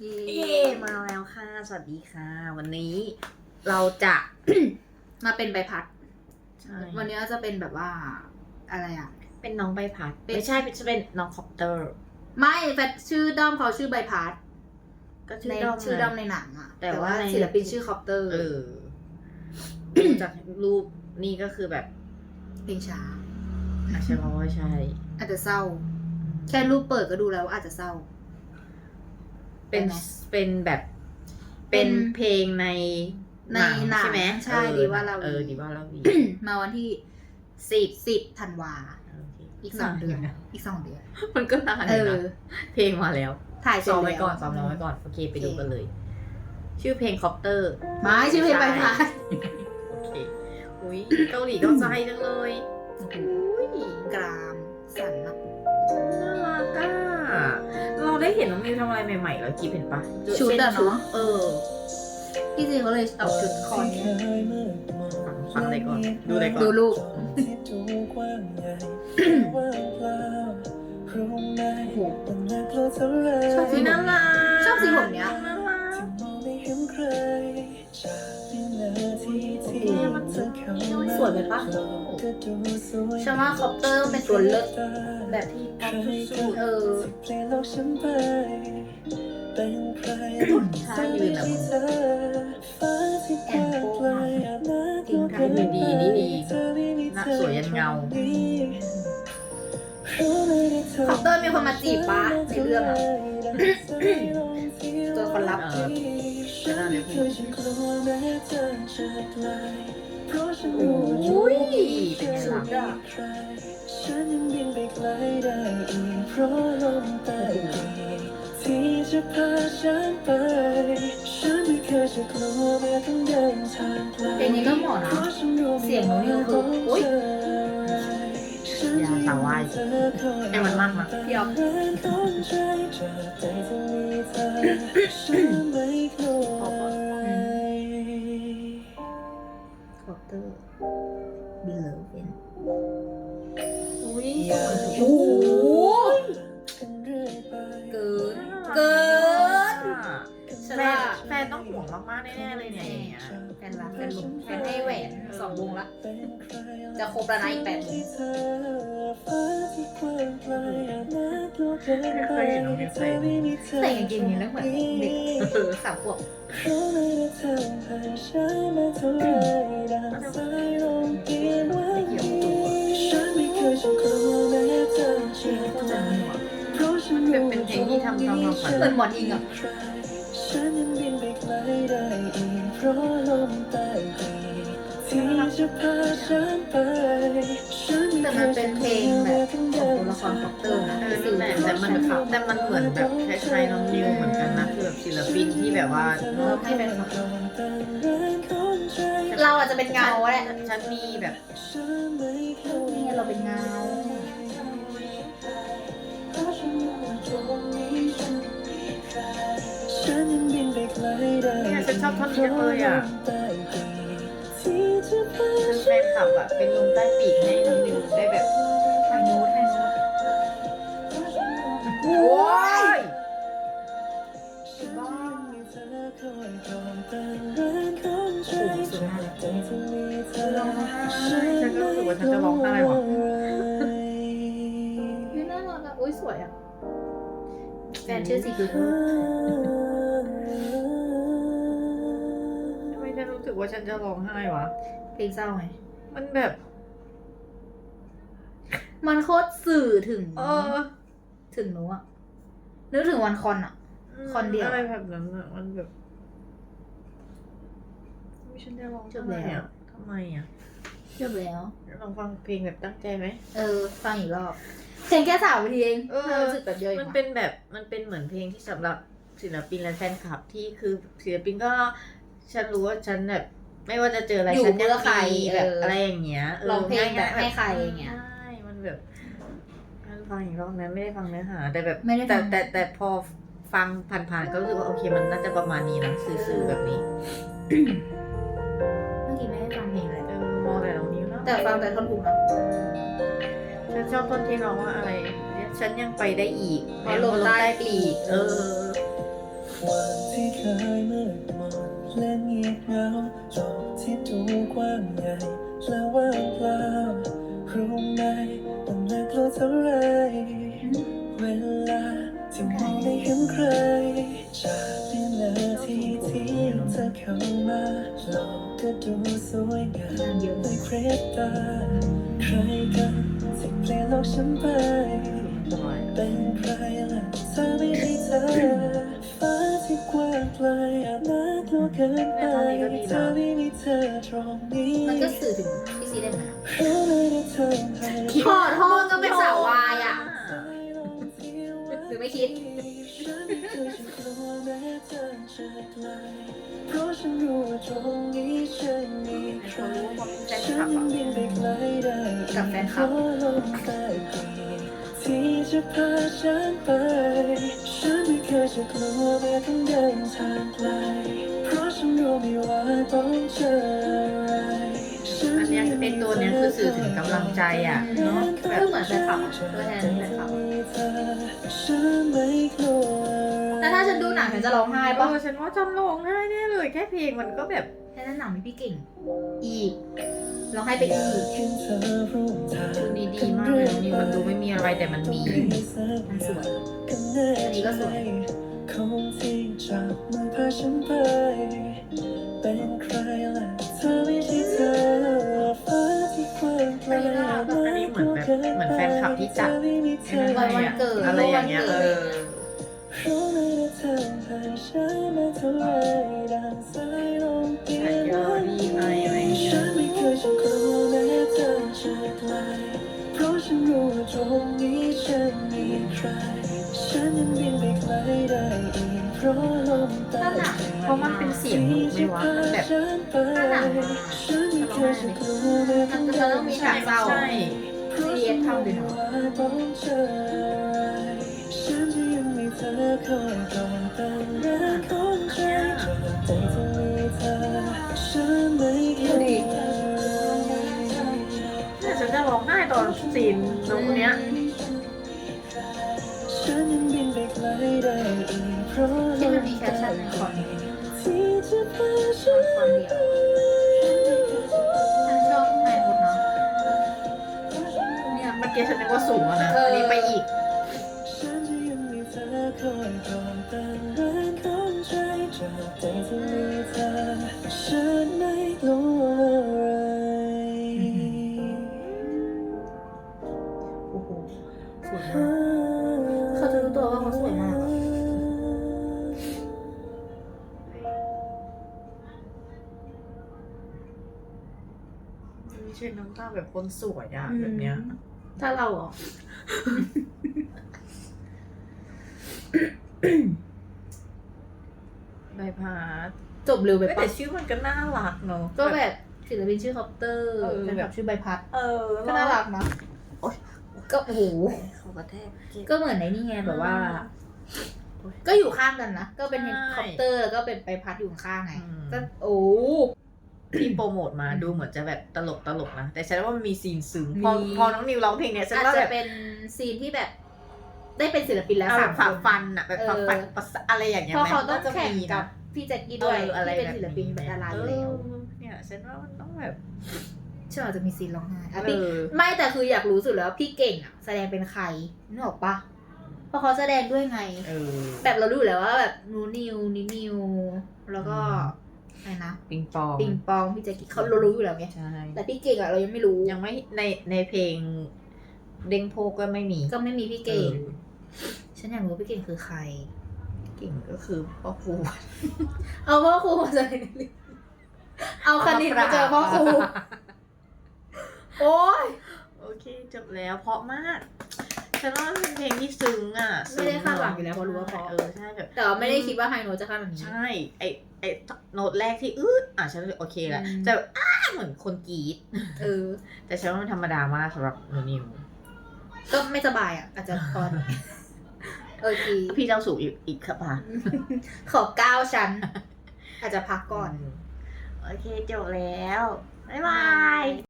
เย่เย้มาแล้วค่ะ สวัสดีค่ะ วันนี้เราจะ มาเป็นใบพัดใช่วันนี้จะเป็นแบบว่าอะไรอะ เป็นน้องใบพัดเป็นไม่ใช่เป็นจะเป็นน้องคอปเตอร์ ไม่แฟนชื่อด้อมเขาชื่อใบพัด ก็ชื่ในอด้อมชื่อด้อมไงในหนังอะ แต่แต่ว่าว่าในศิลปินชื่อคอปเตอร์ เออดูจากรูปนี่ก็คือแบบเพลงช้าอาจจะร้อยใช่ อาจจะเศร้า แค่รูปเปิดก็ดูแล้วว่าอาจจะเศร้า เป็นได้ไหม เป็นแบบ เป็เป็นนเพลงในในหนังใช่ไหมใช่เออดีว่าเรา เออดีว่าเราวี มาวันที่สิบสิบธันวาโอเคอีกสองเดือนนะอีกสองเดือน มันก็นานเออยู่อนะเพลงมาแล้วถ่ายเสร็ซ้จอมแล้วไว้ก่อนซ้อมร้องไว้ก่อน โอเคไปดูกันเลย ชื่อเพลงคอปเตอร์ไม่ชื่อเพลงใบพัด โอเค อุ้ยเกาหลีเกาใจจังเลยอุ้ยก องมิวทำอะไรใหม่ๆแล้วกีบเห็นปะชุดอะเนาะ เออพี่จีเขาเลยเอาชุดคอนนี้ฟังฟังเลยก่อน ดูเลยก่อน ดูลูกชอบสีน่ารักชอบสีผมเนี้ยน่ารัก สวยไหมปะฉันว่าคอปเตอร์เป็นตัวเลิศแบบที่ป๊อปสุดๆเออถ้ายืนอะมึงแอนโก้มากจริงทำดีดีนี่ดีน่าสวยยันเงาคอปเตอร์มีคนมาจีบปะในเรื่องอะตัวคนรับ เออจะน่าเรียกพูดโอ้ยเป็นสุดอะฉันยังบินไปไกลได้อีกเพราะลมใต้ปีที่จะพาฉันไป ฉันไม่เคยจะกลัวแม้ต้องเดินทางไกลเพลงนี้ก็หมาะนะเพราะฉันรู้เสียงห นูนี่ว่าสาววายให้มันมากนะพี่ออฟต้องใจจากใจที่มีเธอฉันไม่กลัวคอปเตอร์บิลเลอร์เป็นอุ้ยโอ้โหกันเกินเกินฉันแฟว่านแฟนต้องห่วงมากๆแน่ๆเลยเนี่ยอย่างเงี้ยแฟนรักแฟนหลงแฟนให้แหวนสองวงละ จะครบแล้วนะอีกแปดวง ไม่ยเห็นน้องมิวใส่ใส่กางเกงนี้แล้วเหมือนเด็กสามขวบเป็นเป็นเพลงที่ทำตามความฝันเหมือนหมอนอิงอะฉันยังบินไปไกลได้อีกเพราะลมใต้ ที่จะพาฉันไปฉันแต่มันเป็นเพลงแบบของตัวละครคอปเตอร์นะเออนั่นแหละแต่มันแต่มันเหมือนแบบคล้ายๆน้องนิวเหมือนกันนะคือแบบศิลปินที่แบบว่าเออให้เป็นเราอาจจะเป็นเงาแหละฉันมีแบบนี่เราเป็นเงาเนี่ยฉันชอบท่อนนี้เลยอะ ฟนคลับอะเป็นลมใต้ปีกให้น้องนิวได้แบบทางโน้ตทางโน้ตโอ้ยฉันก็รู้สึกว่าฉันจะร้องไห้ว่ะนี่น่ารักอะอุ้ยสวยอะแฟนชื่อซีคือทำไมฉันรู้สึกว่าฉันจะร้องไห้วะ เพลงเศร้าไง มันแบบ มันโคตรสื่อถึง เออ ถึงหนูอะนึกถึงวันคอนอะคนเดียว อะไรแบบนั้นอะมันแบบไม่ฉันจะร้องจบทำไมแล้วอะทำไมอะจบแล้ว ลองฟังเพลงแบบตั้งใจไหม เออ ฟังอีกรอบเพลงแค่สามนาทีเองเออทำไมรู้สึกแบบเยอะมันอีกเป็นแบบมันเป็นเหมือนเพลงที่สำหรับศิลปินและแฟนคลับที่คือศิลปินก็ฉันรู้ว่าฉันแบบ ไม่ว่าจะเจออะไรอยู่ฉันยังเพื่อใครมีแบบเออออะไรอย่างเงี้ยร้องเพลงแบบายๆให้ใครอย่างเงี้ย ใช่มันแบบมันฟังอีกรอบนะไม่ได้ฟังเนื้อหา แต่แบบไม่ได้ฟัแต่ง แต่แต่พอฟังผ่านๆก็รู้สึกว่าโอเคมันน่าจะประมาณนี้นะซื่อๆแบบนี้เมื่อกี้ไม่ได้ฟังเพลงเลยเออมองแต่ตรงนี้แล้วแต่ฟังแต่ท่อนฮุกนะ ฉันชอบต้นที่ร้องว่าอะไรเนี่ยฉันยังไปได้อีกเพราะลมใต้ปีก เออ วันที่เคยมืดมนและเงียบเหงาโลกที่ดูกว้างใหญ่และว่างเปล่ารู้ไหมว่าน่ากลัวเท่าไรเวลาที่มองไม่เห็นใครจากวินาทีที่เธอเข้ามาโลกก็ดูสวยงามในพริบตาใครกันที่เปลี่ยนโลกฉันไปเป็นใครล่ะถ้าไม่ใช่เธอ จน่ากลัวเกินไปถ้าไม่มีเธอตรงนี้มันก็สื่อถึงพี่ซีได้ไหมเราไม่ได้ทำให้ขอโทษก็เป็นสาววายอะหรือไม่คิดเพราะฉันรู้ว่าตรงนี้ฉันมีใครแฟนฉัคลันบอะบินไปไกลได้กับแฟนคลับเพราะลมใต้ปีกที่จะพาฉันไป ฉันไม่เคยจะกลัวแม้ต้องเดินทางไกลเพราะฉันรู้ ไม่ว่าต้องเจออะไรฉันอันเนี้ยเป็นตัวเนี้ยคือสื่อถึงกำลังใจอะเนาะก็เหมือนแฟนคลับอะตัวแทนแฟนคลับฉันไม่กลัวแต่ถ้าฉันดูหนังฉันจะร้องไห้เอปะอฉันว่าจำลงง่ายแน่เลยแค่เพลงมันก็แบบแค่นั้นหนังมีพี่เก่ง อีกร้องไห้ไปอีกชุดนี้ดีมากเลยน้องนิวมันดูไม่มีอะไรแต่มันมีมันสวยอันนี้ก็สวย คงที่จับมือพาฉันไป เป็นใครล่ะเธอไม่ใช่เธอฟ้าที่กว้างไกลอันนี้เหมือนแบบเหมือนแฟนคลับที่จัดวันวันเกิดอะไรอย่างเงี้ยเออรู้ไหมว่าเธอให้ฉันมาเท่าไรดังสายลมเปลี่ยนวันฉันไม่เคยจะกลัวแม้เธอจะไกลเพราะฉันรู้ว่าตรงนี้ฉันมีใคร ฉันยังบินไปไกลได้ อีกเพราะลมต้เพราะมันเป็นเสียงไม่วะมันแบบฉันไปฉันไม่เคยจะต้องเดินใช่ใช่ซีเรียสทำเลยเนาะต้องเจออะไรฉันจะยังมีเธอคอยกอดเป็นรักของใจใจจะมีเธอฉันไม่เนี่ยฉันจะร้องไห้ตอนซีนตรงเนี้ยฉันยังบินไปไกลได้อีก ที่มันมีแคปชั่นในคอนที่จะพาฉันคอนเดียวฉันชอบไฮโน้ตเนาะเนี่ยเมื่อกี้ฉันนึกว่าสูงแล้วนะเอออัอันนี้ไปอีก ไม่ใช่น้ำตาแบบคนสวยอะแบบเนี้ย ถ้าเราเหรอ ใบพาสจบเร็วไปแต่ปะชื่อมันก็น่ารักเนาะก็แบบศิลปินชื่อคอปเตอร์เออเป็นแบบ ชื่อใบพัด เออก็น่ารักนะโอ๊ย ก็โอ้โห เขากระแทกก็เหมือนในนี่ไงแบบว่าโอ๊ยก็อยู่ข้างกันนะ ก็เป็นใช่ คอปเตอร์แล้วก็เป็นใบพัดอยู่ข้างไง อืมก็โอ้ ที่โปรโมทมาดูเหมือนจะแบบตลกตลกๆนะ แต่ฉันว่ามันมีซีนซึ้งพอมี พอน้องนิวร้องเพลงเนี่ยฉันอาจว่าจะแบบเป็นซีนที่แบบ ได้เป็นศิลปินแล้วเอาแบสาบมฝ่าคนฟันอะแบบฝ่าฟันเออภาษาอะไรอย่างเงี้ยเพราะเขาต้องมันจะแข่งมีนะกับพี่แจ็คกี้ด้วยเอออะไรที่เป็นแบบศิลปินเป็นดาราอยู่แล้วเออเนี่ยฉันว่ามันต้องแบบเชื่อว่าจะมีซีนร้องไห้อะเอพี่อไม่แต่คืออยากรู้สุดแล้วาพี่เก่งอะแสดงเป็นใครนึกออกปะเพราะเขาแสดงด้วยไง เออ แบบเรารู้อยู่แล้วว่าแบบนูนิวนินิวแล้วก็อืม อะไรนะปิงปองปิงปองพี่แจ็คกี้เขาเรารู้อยู่แล้วไงใช่แต่พี่เก่งอะเรายังไม่รู้ยังไม่ในในเพลงเด้งโพกก็ไม่มี ก็ไม่มีพี่เก่งออฉันอยากรู้ว่าพี่เก่งคือใคร เก่งก็คือพ่อครู เอาพ่อครูมาเจอในลิฟต์เอาคณิตมาเจอพ่อครู โอ้ยโอเคจบแล้วเพราะมากฉันว่ามันเป็นเพลงที่ซึ้งอะไม่ได้คาดหวังอยู่แล้วเพราะรู้ว่าเพราะเออใช่แบบแต่ว่าไม่ได้คิดว่าไฮโนตจะขนาดนี้ใช่ไอ ไอโน้ตแรกที่อื้ออะฉันโอเคแหละอืมแต่แบบอ้าเหมือนคนกรีดเออ แต่ฉันว่ามันธรรมดามากสำหรับหนูนิวก็ไม่สบายอะ อาจจะตอนโอเคพี่เจ้าสู่อีกอีกครับป่ะขอเก้าชั้น อาจจะพักก่อน โอเคจบแล้ว บ๊ายบาย